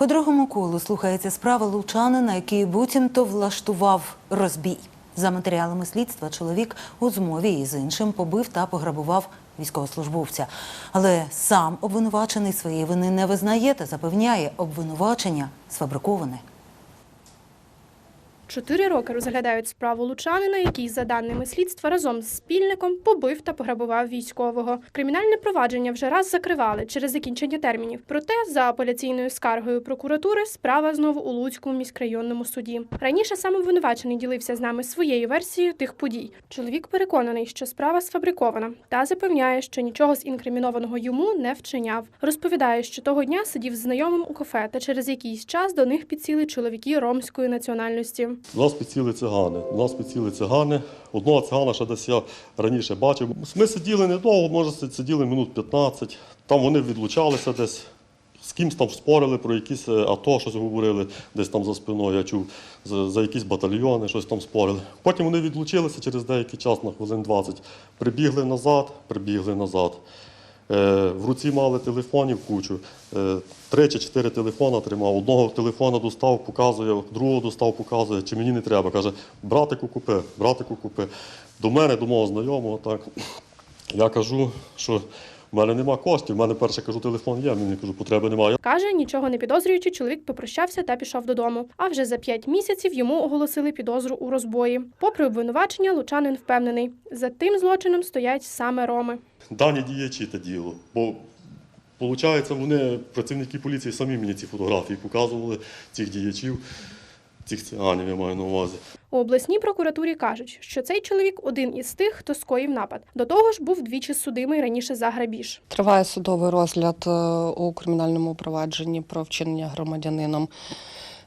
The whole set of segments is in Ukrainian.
По другому колу слухається справа лучанина, який буцімто влаштував розбій. За матеріалами слідства чоловік у змові із іншим побив та пограбував військовослужбовця. Але сам обвинувачений своєї вини не визнає та запевняє, обвинувачення сфабриковане. Чотири роки розглядають справу лучанина, який, за даними слідства, разом з спільником побив та пограбував військового. Кримінальне провадження вже раз закривали через закінчення термінів. Проте, за апеляційною скаргою прокуратури, справа знову у Луцькому міськрайонному суді. Раніше сам обвинувачений ділився з нами своєю версією тих подій. Чоловік переконаний, що справа сфабрикована, та запевняє, що нічого з інкримінованого йому не вчиняв. Розповідає, що того дня сидів з знайомим у кафе, та через якийсь час до них підсіли чоловіки ромської національності. Нас підсіли цигани. Нас підсіли цигани. Одного цигана ще десь я раніше бачив. Ми сиділи недовго, може сиділи минут 15. Там вони відлучалися десь. З кимсь там спорили про якісь е, АТО, щось говорили, десь там за спиною я чув, за якісь батальйони, щось там спорили. Потім вони відлучилися через деякий час, на хвилин 20. Прибігли назад, прибігли назад. Е, В руці мали телефонів кучу. Е, Три чи чотири телефона тримав. Одного телефона достав, показує, другого достав, показує, чи мені не треба. Каже, братику купи, братику купи. До мене, до мого знайомого, так. Я кажу, що в мене нема коштів. В мене перше кажу, телефон є, мені кажу, потреби немає. Каже, нічого не підозрюючи, чоловік попрощався та пішов додому. А вже за п'ять місяців йому оголосили підозру у розбої. Попри обвинувачення, лучанин впевнений, за тим злочином стоять саме роми. Дані діячі те діло. Бо виходить, вони, працівники поліції, самі мені ці фотографії показували цих діячів, цих циганів, я маю на увазі. У обласній прокуратурі кажуть, що цей чоловік один із тих, хто скоїв напад. До того ж, був двічі судимий раніше за грабіж. Триває судовий розгляд е, у кримінальному провадженні про вчинення громадянином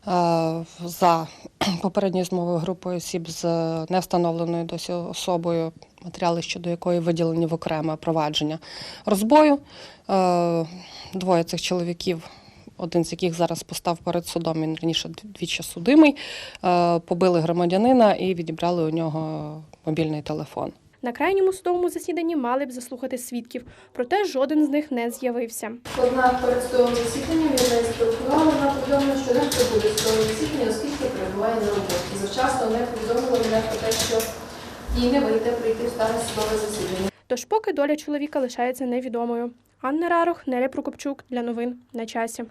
е, за попередньою змовою групою осіб з невстановленою досі особою, матеріали щодо якої виділені в окреме провадження розбою. Е, Двоє цих чоловіків. Один з яких зараз постав перед судом, він раніше двічі судимий, е, побили громадянина і відібрали у нього мобільний телефон. На крайньому судовому засіданні мали б заслухати свідків, проте жоден з них не з'явився. Однак перед судовим засіданням я вона повідомила, що не прибуде судове засідання, оскільки перебуває на роботі. Завчасно не повідомила мене про те, що їй не вийде прийти в старе судове засідання. Тож поки доля чоловіка лишається невідомою. Анна Рарух, Неля Прокопчук для новин на часі.